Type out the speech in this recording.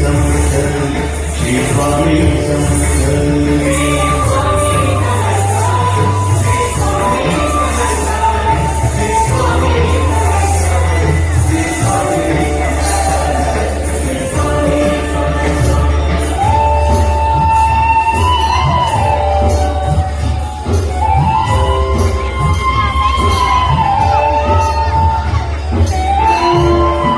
Samson, Shivani Samson.